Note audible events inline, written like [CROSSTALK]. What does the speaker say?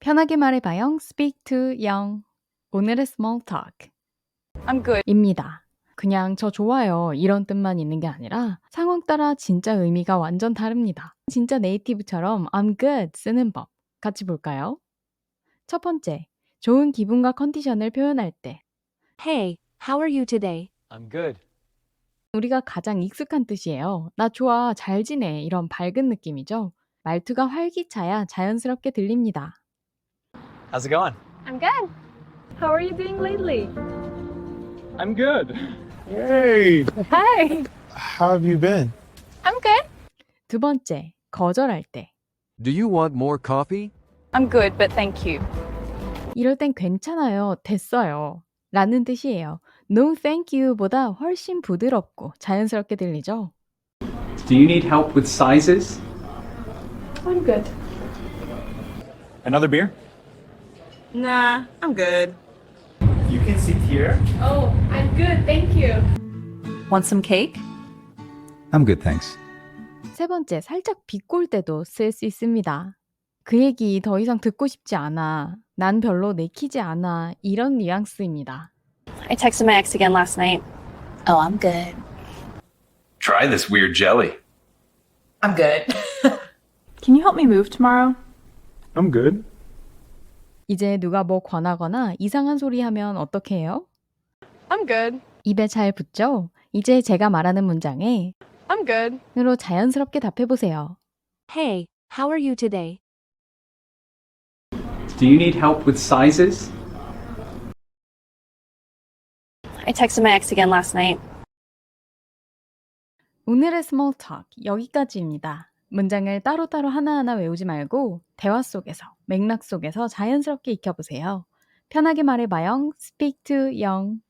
편하게 말해봐요. Speak to young. 오늘의 small talk. I'm good. 입니다. 그냥 저 좋아요. 이런 뜻만 있는 게 아니라 상황 따라 진짜 의미가 완전 다릅니다. 진짜 네이티브처럼 I'm good 쓰는 법. 같이 볼까요? 첫 번째, 좋은 기분과 컨디션을 표현할 때 Hey, how are you today? I'm good. 우리가 가장 익숙한 뜻이에요. 나 좋아, 잘 지내. 이런 밝은 느낌이죠. 말투가 활기차야 자연스럽게 들립니다. How's it going? I'm good. How are you doing lately? I'm good. Hey, Hi. how have you been? I'm good. 두 번째, 거절할 때. Do you want more coffee? I'm good, but thank you. 이럴 땐 괜찮아요, 됐어요. 라는 뜻이에요. No thank you 보다 훨씬 부드럽고 자연스럽게 들리죠? Do you need help with sizes? I'm good. Another beer? Nah, I'm good. You can sit here. Oh, I'm good, thank you. Want some cake? I'm good, thanks. 세 번째, 살짝 비꼴 때도 쓸 수 있습니다. 그 얘기 더 이상 듣고 싶지 않아. 난 별로 내키지 않아. 이런 뉘앙스입니다. I texted my ex again last night. Oh, I'm good. Try this weird jelly. I'm good. [LAUGHS] Can you help me move tomorrow? I'm good. 이제 누가 뭐 권하거나 이상한 소리 하면 어떻게 해요? I'm good. 입에 잘 붙죠? 이제 제가 말하는 문장에 I'm good. 으로 자연스럽게 답해 보세요. Hey, how are you today? Do you need help with sizes? I texted my ex again last night. 오늘의 스몰 톡 여기까지입니다. 문장을 따로따로 하나하나 외우지 말고 대화 속에서 맥락 속에서 자연스럽게 익혀보세요. 편하게 말해봐요. Speak to young.